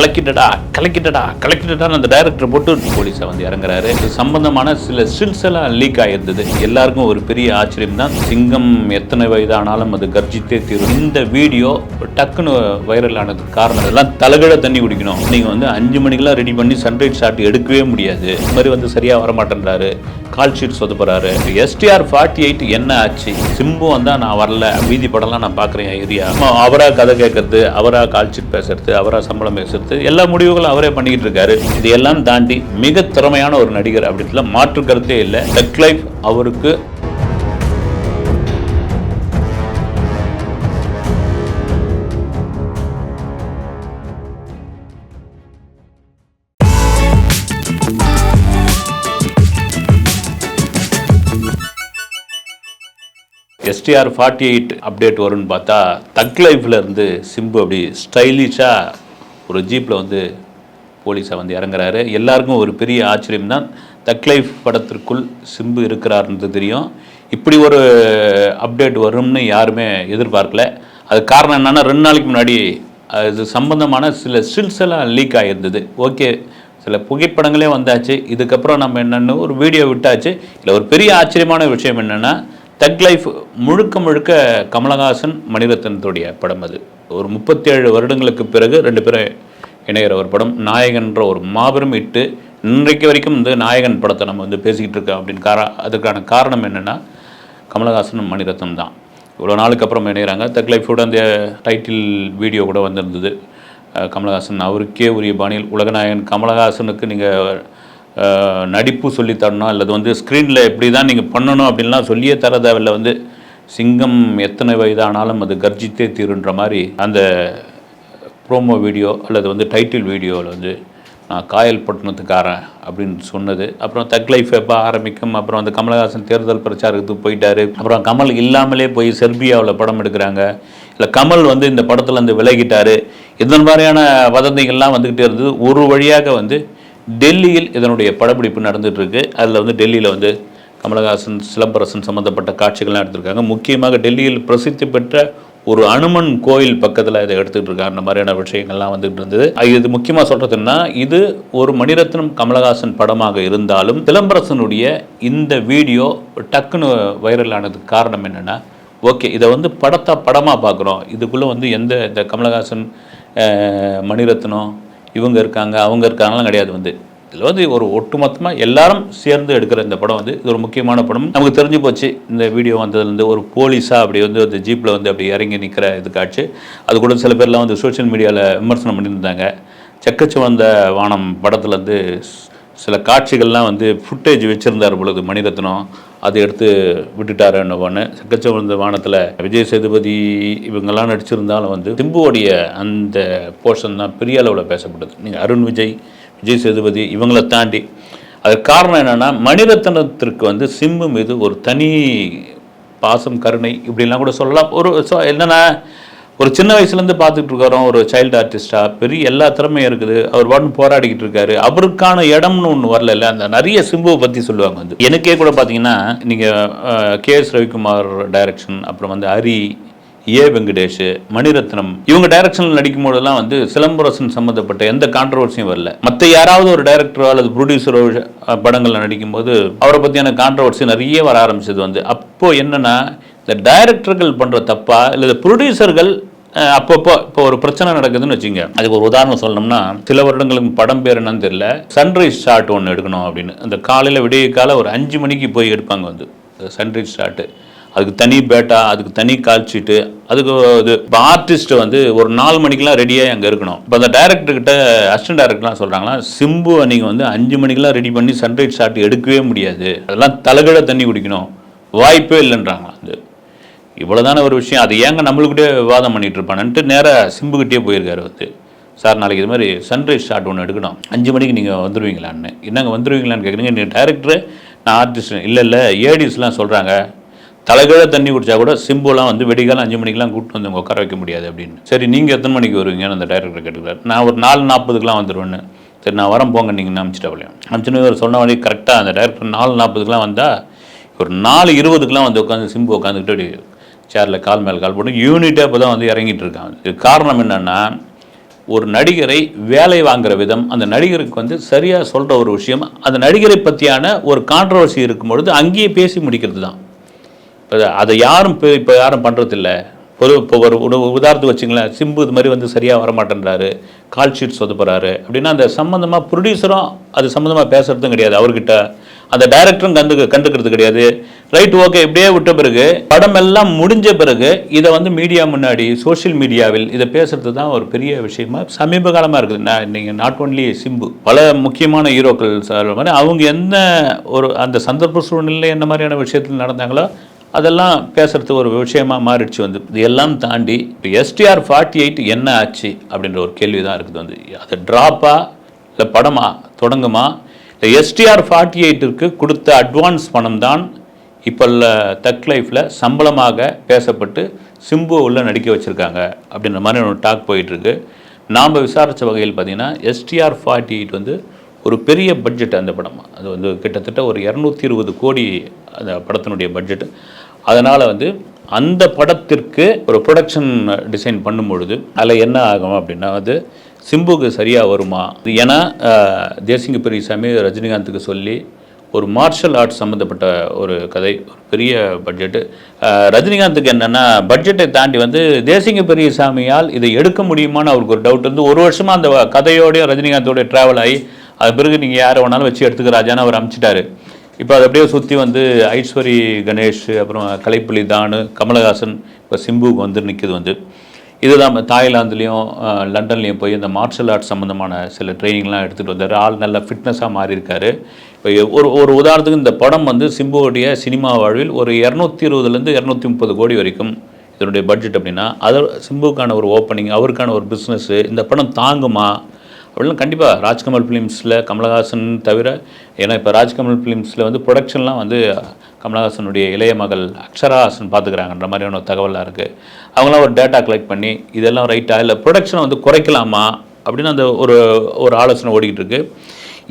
கலக்கிட்டடா கலக்கிட்டடா கலக்கிட்டடான்னு அந்த டைரக்டர் போட்டு போலீஸை வந்து இறங்குறாரு. இது சம்பந்தமான சில ஸ்டில்ஸ் எல்லாம் லீக் ஆயிருந்தது. எல்லாருக்கும் ஒரு பெரிய ஆச்சரியம் தான். சிங்கம் எத்தனை வயதானாலும் அது கர்ஜித்தே தீரும். இந்த வீடியோ டக்குன்னு வைரல் ஆனதுக்கு காரணம் எல்லாம் தலகழ தண்ணி குடிக்கணும். நீங்கள் வந்து அஞ்சு மணிக்கெல்லாம் ரெடி பண்ணி சன்ரைட் ஷாட் எடுக்கவே முடியாது. இந்த மாதிரி வந்து சரியாக வரமாட்டேன்றாரு. கால் ஷீட் சொதப்புறாரு எஸ்டிஆர் ஃபார்ட்டி எயிட் என்ன ஆச்சு? சிம்பு வந்தால் நான் வரல. மீதி படம்லாம் நான் பார்க்குறேன் ஏரியா அவராக கதை கேட்கறது அவராக கால் ஷீட் பேசுறது அவராக சம்பளம் பேசுறது எல்லா முடிவுகளும் அவரே பண்ணிக்கிட்டு இருக்காரு. இது எல்லாம் தாண்டி மிக திறமையான ஒரு நடிகர் அப்படின்ட்டுல மாற்று கருத்தே இல்லை. டக் லைஃப் அவருக்கு எஸ்டிஆர் ஃபார்ட்டி எயிட் அப்டேட் வரும்னு பார்த்தா தக் லைஃப்ல இருந்து சிம்பு அப்படி ஸ்டைலிஷாக ஒரு ஜீப்பில் வந்து போலீஸாக வந்து இறங்குறாரு. எல்லாருக்கும் ஒரு பெரிய ஆச்சரியம் தான் தக்லைஃப் படத்திற்குள் சிம்பு இருக்கிறாருன்றது தெரியும். இப்படி ஒரு அப்டேட் வரும்னு யாருமே எதிர்பார்க்கல. அது காரணம் என்னென்னா ரெண்டு நாளைக்கு முன்னாடி அது சம்பந்தமான சில ஸ்டில்ஸ் எல்லாம் லீக் ஆகியிருந்தது ஓகே சில புகைப்படங்களே வந்தாச்சு. இதுக்கப்புறம் நம்ம என்னென்னு ஒரு வீடியோ விட்டாச்சு. இல்லை ஒரு பெரிய ஆச்சரியமான விஷயம் என்னென்னா தக் லைஃப் முழுக்க முழுக்க கமலஹாசன் மணிரத்னத்துடைய படம் அது. ஒரு முப்பத்தேழு வருடங்களுக்கு பிறகு ரெண்டு பேரும் இணைகிற ஒரு படம் நாயகன்ற ஒரு மாபெரும் இட்டு இன்றைக்கு வரைக்கும் இந்த நாயகன் படத்தை நம்ம வந்து பேசிக்கிட்டு இருக்கோம் அப்படின்னு கார அதுக்கான காரணம் என்னென்னா கமலஹாசன் மணிரத்னம் தான். இவ்வளோ நாளுக்கு அப்புறம் இணைகிறாங்க. தக் லைஃபோட அந்த டைட்டில் வீடியோ கூட வந்திருந்தது. கமலஹாசன் அவருக்கே உரிய பாணியில் உலகநாயகன் கமலஹாசனுக்கு நீங்கள் நடிப்பு சொல்லி தரணும் அல்லது வந்து ஸ்க்ரீனில் எப்படி தான் நீங்கள் பண்ணணும் அப்படின்லாம் சொல்லியே தர தேவையில்ல. வந்து சிங்கம் எத்தனை வயதானாலும் அது கர்ஜித்தே தீருன்ற மாதிரி அந்த ப்ரோமோ வீடியோ அல்லது வந்து டைட்டில் வீடியோவில் வந்து நான் காயல்பட்டினத்துக்காரன் அப்படின்னு சொன்னது. அப்புறம் தக் லைஃப் எப்போ ஆரம்பிக்கும்? அப்புறம் அந்த கமலஹாசன் தேர்தல் பிரச்சாரத்துக்கு போயிட்டாரு. அப்புறம் கமல் இல்லாமலே போய் செர்பியாவில் படம் எடுக்கிறாங்க. இல்லை கமல் வந்து இந்த படத்தில் வந்து விலகிட்டார். இதன் மாதிரியான வதந்திகள்லாம் வந்துக்கிட்டே இருந்தது. ஒரு வழியாக வந்து டெல்லியில் இதனுடைய படப்பிடிப்பு நடந்துகிட்ருக்கு. அதில் வந்து டெல்லியில் வந்து கமலஹாசன் சிலம்பரசன் சம்மந்தப்பட்ட காட்சிகள்லாம் எடுத்திருக்காங்க. முக்கியமாக டெல்லியில் பிரசித்தி பெற்ற ஒரு அனுமன் கோயில் பக்கத்தில் இதை எடுத்துகிட்டு இருக்காங்க. அந்த மாதிரியான விஷயங்கள்லாம் வந்துட்டு இருந்தது. இது முக்கியமாக சொல்கிறதுன்னா இது ஒரு மணிரத்னம் கமலஹாசன் படமாக இருந்தாலும் சிலம்பரசனுடைய இந்த வீடியோ டக்குன்னு வைரல் ஆனதுக்கு காரணம் என்னென்னா ஓகே இதை வந்து படத்தை படமாக பார்க்குறோம். இதுக்குள்ளே வந்து எந்த இந்த கமலஹாசன் மணிரத்னம் இவங்க இருக்காங்க அவங்க இருக்காங்கலாம் கிடையாது வந்து. இதில் வந்து ஒரு ஒட்டுமொத்தமாக எல்லாரும் சேர்ந்து எடுக்கிற இந்த படம் வந்து இது ஒரு முக்கியமான படம். நமக்கு தெரிஞ்சு போச்சு இந்த வீடியோ வந்ததுலேருந்து ஒரு போலீஸாக அப்படி வந்து அந்த ஜீப்பில் வந்து அப்படி இறங்கி நிற்கிற இது காட்சி. அது கூட சில பேர்லாம் வந்து சோஷியல் மீடியாவில் விமர்சனம் பண்ணியிருந்தாங்க. செக்கச்சிவந்த வானம் படத்தில் வந்து சில காட்சிகள்லாம் வந்து ஃபுட்டேஜ் வச்சுருந்தார் பொழுது மணிரத்னம். அதை எடுத்து விட்டுட்டாரு என்னவோன்னு செக்கச்சிவந்த வானத்தில் விஜய் சேதுபதி இவங்கெல்லாம் நடிச்சிருந்தாலும் வந்து திம்புவோடைய அந்த போர்ஷன் தான் பெரிய அளவில் பேசப்படுது நீங்கள் அருண் விஜய் விஜய் சேதுபதி இவங்களை தாண்டி. அதுக்கு காரணம் என்னென்னா மணிரத்னத்திற்கு வந்து சிம்பு மீது ஒரு தனி பாசம் கருணை இப்படிலாம் கூட சொல்லலாம். ஒரு என்னென்னா ஒரு சின்ன வயசுலேருந்து பார்த்துட்டு இருக்கிறோம் ஒரு சைல்டு ஆர்டிஸ்டாக பெரிய எல்லா திறமையும் இருக்குது. அவர் பாட்டு போராடிக்கிட்டு இருக்காரு. அவருக்கான இடம்னு ஒன்று வரல அந்த நிறைய சிம்புவை பற்றி சொல்லுவாங்க வந்து. எனக்கே கூட பார்த்தீங்கன்னா நீங்கள் கே எஸ் ரவிக்குமார் டைரக்ஷன் அப்புறம் வந்து ஹரி ஏ வெங்கடேஷ் மணிரத்னம் இவங்க டைரக்ஷனில் நடிக்கும் போதெல்லாம் வந்து சிலம்பரசன் சம்மந்தப்பட்ட எந்த கான்ட்ரவர்சியும் வரல. மற்ற யாராவது ஒரு டைரக்டரோ அல்லது ப்ரொடியூசரோ படங்களில் நடிக்கும்போது அவரை பற்றியான கான்ட்ரவர்சி நிறைய வர ஆரம்பிச்சது வந்து. அப்போ என்னன்னா இந்த டைரக்டர்கள் பண்ணுற தப்பா இல்லை ப்ரொடியூசர்கள் அப்பப்போ இப்போ ஒரு பிரச்சனை நடக்குதுன்னு வச்சுங்க. அதுக்கு ஒரு உதாரணம் சொல்லணும்னா சில வருடங்களுக்கு படம் பேர் என்னன்னு தெரியல. சன்ரைஸ் ஷாட் ஒன்று எடுக்கணும் அப்படின்னு. அந்த காலையில் விடிய காலை ஒரு அஞ்சு மணிக்கு போய் எடுப்பாங்க வந்து. சன்ரைஸ் ஷாட்டு அதுக்கு தனி பேட்டா அதுக்கு தனி கால்ஷீட்டு அதுக்கு இது இப்போ ஆர்டிஸ்ட் வந்து ஒரு நாலு மணிக்கெலாம் ரெடியாக அங்கே இருக்கணும். இப்போ அந்த டேரக்டர் கிட்ட அசிஸ்டன்ட் டேரக்டர்லாம் சொல்கிறாங்களா சிம்பு நீங்கள் வந்து அஞ்சு மணிக்கெலாம் ரெடி பண்ணி சன்ரைஸ் ஷாட் எடுக்கவே முடியாது. அதெல்லாம் தலைகீழ தண்ணி குடிக்கணும். வாய்ப்பே இல்லைன்றாங்களா அது இவ்வளோதான ஒரு விஷயம். அது ஏங்க நம்மளுக்கிட்டே விவாதம் பண்ணிட்டு இருப்பானுன்ட்டு நேராக சிம்புக்கிட்டே போயிருக்காரு வந்து. சார் நாளைக்கு இது மாதிரி சன்ரைஸ் ஷாட் ஒன்று எடுக்கணும். அஞ்சு மணிக்கு நீங்கள் வந்துடுவீங்களான்னு என்னங்க வந்துடுவீங்களான்னு கேட்குறீங்க நீங்கள் டேரக்டரு நான் ஆர்டிஸ்ட் இல்லை இல்லை ஏடிஸ்லாம் சொல்கிறாங்க தலைகீழ தண்ணி குடிச்சா கூட சிம்புலாம் வந்து வெடிகாலம் அஞ்சு மணிக்கெலாம் கூப்பிட்டு வந்து உட்கார வைக்க முடியாது அப்படின்னு. சரி நீங்கள் எத்தனை மணிக்கு வருவீங்கன்னு அந்த டைரக்டர் கேட்டுக்கிறார். நான் ஒரு நாலு நாற்பதுக்குலாம் வந்துடுவேன்னு சரி நான் வரேன் போங்க நீங்கள் அனுப்பிச்சிட்டவளையும் அனுப்பிச்சுன்னு இவர் சொன்ன வழி கரெக்டாக அந்த டைரக்டர் நாலு நாற்பதுக்குலாம் வந்தால் ஒரு நாலு இருபதுக்குலாம் வந்து உட்காந்து சிம்பு உட்காந்துக்கிட்டு அப்படி சேரில் கால் மேலே கால் போட்டு யூனிட்டாக இப்போ தான் வந்து இறங்கிட்டு இருக்கான் இதுக்கு காரணம் என்னென்னா ஒரு நடிகரை வேலை வாங்குற விதம் அந்த நடிகருக்கு வந்து சரியாக சொல்கிற ஒரு விஷயம் அந்த நடிகரை பற்றியான ஒரு கான்ட்ரவர்சி இருக்கும் பொழுது அங்கேயே பேசி முடிக்கிறது தான் இப்போ அதை யாரும் இப்போ இப்போ யாரும் பண்ணுறதில்ல பொது இப்போ ஒரு உதாரணத்துக்கு வச்சுங்களேன். சிம்பு இது மாதிரி வந்து சரியாக வரமாட்டேன்றாரு. Call sheet சொதப்புறாரு. அப்படின்னா அந்த சம்மந்தமாக ப்ரொடியூசரும் அது சம்மந்தமாக பேசுகிறதும் கிடையாது. அவர்கிட்ட. அந்த டைரக்டரும் கண்டு கண்டுக்கிறது கிடையாது. ரைட் ஓகே இப்படியே விட்ட பிறகு படம் எல்லாம் முடிஞ்ச பிறகு இதை வந்து மீடியா முன்னாடி சோஷியல் மீடியாவில் இதை பேசுறது தான் ஒரு பெரிய விஷயமா சமீப காலமாக இருக்குது. நான் நீங்கள் நாட் ஒன்லி சிம்பு பல முக்கியமான ஹீரோக்கள் சொல்ற மாதிரி அவங்க என்ன ஒரு அந்த சந்தர்ப்ப சூழ்நிலை என்ன மாதிரியான விஷயத்தில் நடந்தாங்களோ அதெல்லாம் பேசுகிறது ஒரு விஷயமா மாறிடுச்சு வந்து. இது எல்லாம் தாண்டி இப்போ எஸ்டிஆர் ஃபார்ட்டி எயிட் என்ன ஆச்சு அப்படின்ற ஒரு கேள்வி தான் இருக்குது வந்து. அது ட்ராப்பா இல்லை படமா தொடங்குமா? இல்லை எஸ்டிஆர் ஃபார்ட்டி எயிட்டிற்கு கொடுத்த அட்வான்ஸ் பணம் தான் இப்போ தக் லைஃப்பில் சம்பளமாக பேசப்பட்டு சிம்பு உள்ள நடிக்க வச்சுருக்காங்க அப்படின்ற மாதிரி ஒரு டாக் போயிட்டுருக்கு நாம் விசாரித்த வகையில் பார்த்தீங்கன்னா எஸ்டிஆர் ஃபார்ட்டி எயிட் வந்து ஒரு பெரிய பட்ஜெட் அந்த படம். அது வந்து கிட்டத்தட்ட ஒரு இரநூத்தி இருபது கோடி அந்த படத்தினுடைய பட்ஜெட் அதனால் வந்து அந்த படத்திற்கு ஒரு ப்ரொடக்ஷன் டிசைன் பண்ணும் பொழுது அதில் என்ன ஆகும் அப்படின்னா வந்து சிம்புக்கு சரியாக வருமா? ஏன்னா தேசிங்க பெரியசாமி ரஜினிகாந்துக்கு சொல்லி ஒரு மார்ஷல் ஆர்ட்ஸ் சம்மந்தப்பட்ட ஒரு கதை ஒரு பெரிய பட்ஜெட்டு ரஜினிகாந்துக்கு என்னென்னா பட்ஜெட்டை தாண்டி வந்து தேசிங்க பெரியசாமியால் இதை எடுக்க முடியுமான்னு அவருக்கு ஒரு டவுட் வந்து ஒரு வருஷமாக அந்த கதையோடய ரஜினிகாந்தோடைய ட்ராவல் ஆகி அது பிறகு நீங்கள் யாரை வேணாலும் வச்சு எடுத்துக்க ராஜான்னு அவர் அனுப்பிச்சிட்டாரு இப்போ அது அப்படியே சுற்றி வந்து ஐஸ்வரி கணேஷ் அப்புறம் கலைப்புலி தானு கமலஹாசன் இப்போ சிம்புக்கு வந்து நிற்கிது வந்து. இதுதான் தாய்லாந்துலேயும் லண்டன்லேயும் போய் இந்த மார்ஷல் ஆர்ட்ஸ் சம்மந்தமான சில ட்ரைனிங்லாம் எடுத்துகிட்டு வந்தார். ஆள் நல்ல ஃபிட்னஸாக மாறியிருக்காரு. இப்போ ஒரு ஒரு உதாரணத்துக்கு இந்த படம் வந்து சிம்புவோடைய சினிமா வாழ்வில் ஒரு இரநூத்தி இருபதுலேருந்து இரநூத்தி முப்பது கோடி வரைக்கும் இதனுடைய பட்ஜெட் அப்படின்னா அது சிம்புக்கான ஒரு ஓப்பனிங் அவருக்கான ஒரு பிஸ்னஸ்ஸு இந்த படம் தாங்குமா? அப்படிலாம் கண்டிப்பாக ராஜ்கமல் ஃபிலிம்ஸில் கமலஹாசன் தவிர ஏன்னா இப்போ ராஜ்கமல் ஃபிலிம்ஸில் வந்து ப்ரொடக்ஷன்லாம் வந்து கமலஹாசனுடைய இளைய மகள் அக்ஷராஹாசன் பார்த்துக்கிறாங்கன்ற மாதிரியான தகவலாக இருக்குது அவங்களாம் ஒரு டேட்டா கலெக்ட் பண்ணி இதெல்லாம் ரைட்டாக இல்லை ப்ரொடக்ஷனை வந்து குறைக்கலாமா அப்படின்னு அந்த ஒரு ஒரு ஆலோசனை ஓடிக்கிட்டு இருக்கு.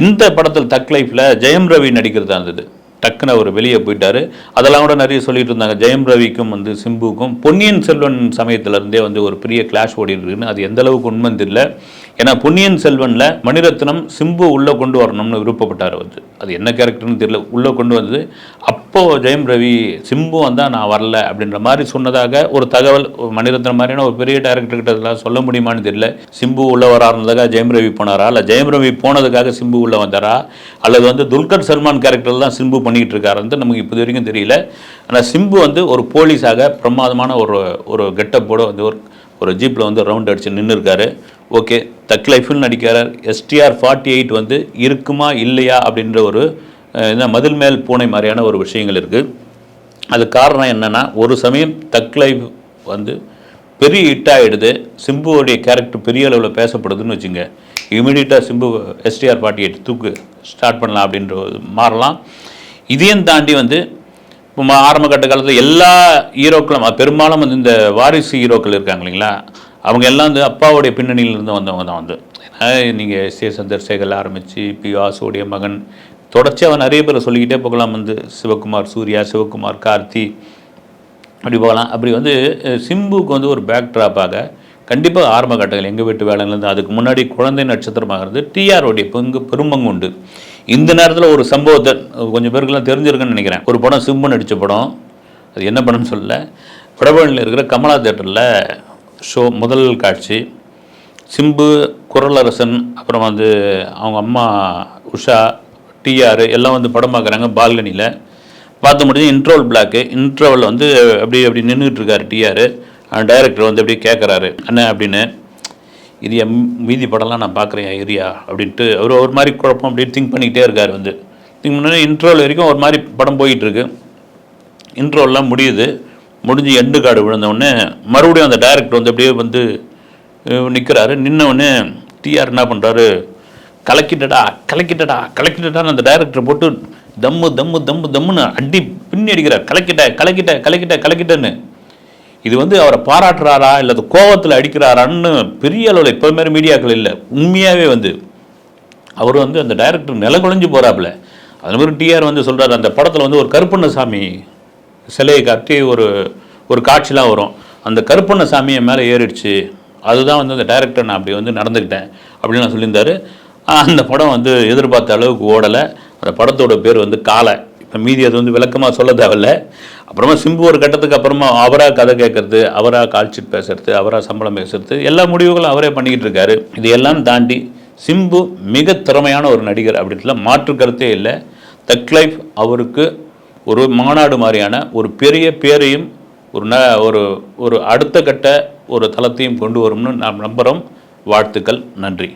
இந்த படத்தில் தக் லைஃப்பில் ஜெயம் ரவி நடிக்கிறதா இருந்தது. டக்குன்னு அவர் வெளியே போயிட்டார். அதெல்லாம் கூட நிறைய சொல்லிட்டு இருந்தாங்க. ஜெயம் ரவிக்கும் வந்து சிம்புக்கும் பொன்னியின் செல்வன் சமயத்துலேருந்தே வந்து ஒரு பெரிய கிளாஷ் ஓடிட்டுருக்குன்னு அது எந்த அளவுக்கு உண்மைன்னு தெரியல. ஏன்னா பொன்னியின் செல்வனில் மணிரத்னம் சிம்பு உள்ளே கொண்டு வரணும்னு விருப்பப்பட்டார் வந்து அது என்ன கேரக்டர்னு தெரியல. உள்ளே கொண்டு வந்தது அப்போது ஜெயம் ரவி சிம்பு வந்தால் நான் வரல அப்படின்ற மாதிரி சொன்னதாக ஒரு தகவல் ஒரு மணிரத்னம் மாதிரியான ஒரு பெரிய டேரக்டர் கிட்ட இதெல்லாம் சொல்ல முடியுமான்னு தெரியல. சிம்பு உள்ளே வராருந்ததாக ஜெயம் ரவி போனாரா? இல்லை ஜெயம் ரவி போனதுக்காக சிம்பு உள்ளே வந்தாரா? அல்லது வந்து துல்கர் சல்மான் கேரக்டர் தான் சிம்பு பண்ணிக்கிட்டு இருக்காருன்னு நமக்கு இப்போ வரைக்கும் தெரியல. ஆனால் சிம்பு வந்து ஒரு போலீஸாக பிரமாதமான ஒரு ஒரு கெட்டப்போட வந்து ஒரு ஒரு ஜீப்பில் வந்து ரவுண்ட் அடித்து நின்று இருக்காரு ஓகே தக் லைஃபில் நடிக்கிறார். எஸ்டிஆர் ஃபார்ட்டி எயிட் வந்து இருக்குமா இல்லையா அப்படின்ற ஒரு என்ன மதில் மேல் பூனை மாதிரியான ஒரு விஷயங்கள் இருக்குது அது காரணம் என்னென்னா ஒரு சமயம் தக் லைஃப் வந்து பெரிய ஹிட்டாகிடுது சிம்புவோடைய கேரக்டர் பெரிய அளவில் பேசப்படுதுன்னு வச்சுங்க. இமீடியட்டாக சிம்பு எஸ்டிஆர் ஃபார்ட்டி எயிட் தூக்கு ஸ்டார்ட் பண்ணலாம் அப்படின்ற ஒரு மாறலாம். இதையும் தாண்டி வந்து இப்போ ஆரம்ப கட்ட காலத்தில் எல்லா ஹீரோக்களும் பெரும்பாலும் வந்து இந்த வாரிசு ஹீரோக்கள் இருக்காங்க இல்லைங்களா? அவங்க எல்லாம் வந்து அப்பாவுடைய பின்னணியிலிருந்து வந்தவங்க தான் வந்து. நீங்கள் எஸ். ஏ. சந்திரசேகர் ஆரம்பித்து பி. வாசுடைய மகன் தொடர்ச்சியாக நிறைய பேரை சொல்லிக்கிட்டே போகலாம் வந்து. சிவகுமார் சூர்யா சிவகுமார் கார்த்தி அப்படி போகலாம். அப்படி வந்து சிம்புக்கு வந்து ஒரு பேக் ட்ராப்பாக கண்டிப்பாக ஆரம்ப கட்டங்கள் எங்கள் வீட்டு வேலையிலேருந்து அதுக்கு முன்னாடி குழந்தை நட்சத்திரமாக இருந்து டிஆருடைய பங்கு பெரும்பங்கு உண்டு. இந்த நேரத்தில் ஒரு சம்பவத்தை கொஞ்சம் பேருக்கெல்லாம் தெரிஞ்சிருக்குன்னு நினைக்கிறேன். ஒரு படம் சிம்பு நடித்த படம். அது என்ன படம்னு சொல்லல. பிரபலனில் இருக்கிற கமலா தேட்டரில் ஷோ முதல் காட்சி. சிம்பு குரலரசன் அப்புறம் வந்து அவங்க அம்மா உஷா டிஆர் எல்லாம் வந்து படம் பார்க்குறாங்க பால்கனியில் பார்த்து முடிஞ்சு இன்ட்ரோல் பிளாக்கு இன்ட்ரோவில் வந்து அப்படி அப்படி நின்றுட்டுருக்காரு டிஆர் டைரக்டர் வந்து அப்படியே கேட்குறாரு அண்ணன் அப்படின்னு. இது என் மீதி படம்லாம் நான் பார்க்குறேன் ஏரியா அப்படின்ட்டு. அவர் ஒரு மாதிரி குழப்பம் அப்படியே திங்க் பண்ணிக்கிட்டே இருக்கார் வந்து. திங்க் பண்ணி இன்ட்ரோல் வரைக்கும் ஒரு மாதிரி படம் போயிட்டுருக்கு. இன்ட்ரோல்லாம் முடியுது. முடிஞ்சு எண்டு காடு விழுந்தவுடனே மறுபடியும் அந்த டைரக்டர் வந்து அப்படியே வந்து நிற்கிறாரு நின்னவுடனே டிஆர் என்ன பண்ணுறாரு கலக்கிட்டடா கலக்கிட்டடா கலக்கிட்டடான்னு அந்த டைரக்டர் போட்டு தம்மு தம்மு தம்மு தம்முன்னு அடி பின்னி அடிக்கிறார். கலக்கிட்ட கலக்கிட்ட கலக்கிட்ட கலக்கிட்டன்னு. இது வந்து அவரை பாராட்டுறாரா? இல்லை கோவத்தில் அடிக்கிறாரான்னு பெரிய அளவில் இப்போ மீடியாக்கள் இல்லை. உண்மையாகவே வந்து அவர் வந்து அந்த டைரக்டர் நில குழஞ்சு போகிறாப்புல அது மாதிரி டிஆர் வந்து சொல்கிறார் அந்த படத்தில் வந்து ஒரு கருப்பண்ணசாமி சிலையை காட்டி ஒரு ஒரு காட்சிலாம் வரும். அந்த கருப்பண்ண சாமியை மேலே ஏறிடுச்சு. அதுதான் வந்து அந்த டைரக்டர் நான் அப்படி வந்து நடந்துக்கிட்டேன் அப்படின்னு நான் சொல்லியிருந்தார். அந்த படம் வந்து எதிர்பார்த்த அளவுக்கு ஓடலை. அந்த படத்தோட பேர் வந்து காலை. இப்போ மீதி அது வந்து விளக்கமாக சொல்ல தேவையில்ல. அப்புறமா சிம்பு ஒரு கட்டத்துக்கு அப்புறமா அவராக கதை கேட்கறது அவராக கால்ஷீட் பேசுறது அவராக சம்பளம் பேசுறது எல்லா முடிவுகளும் அவரே பண்ணிக்கிட்டு இருக்காரு. இது எல்லாம் தாண்டி சிம்பு மிக திறமையான ஒரு நடிகர் அப்படின்ட்டுலாம் மாற்று கருத்தே இல்லை. தக் லைஃப் அவருக்கு ஒரு மாநாடு மாதிரியான ஒரு பெரிய பேரையும் ஒரு ந ஒரு ஒரு அடுத்த கட்ட ஒரு தளத்தையும் கொண்டு வரும்னு நாம் நம்புகிறோம் வாழ்த்துக்கள். நன்றி.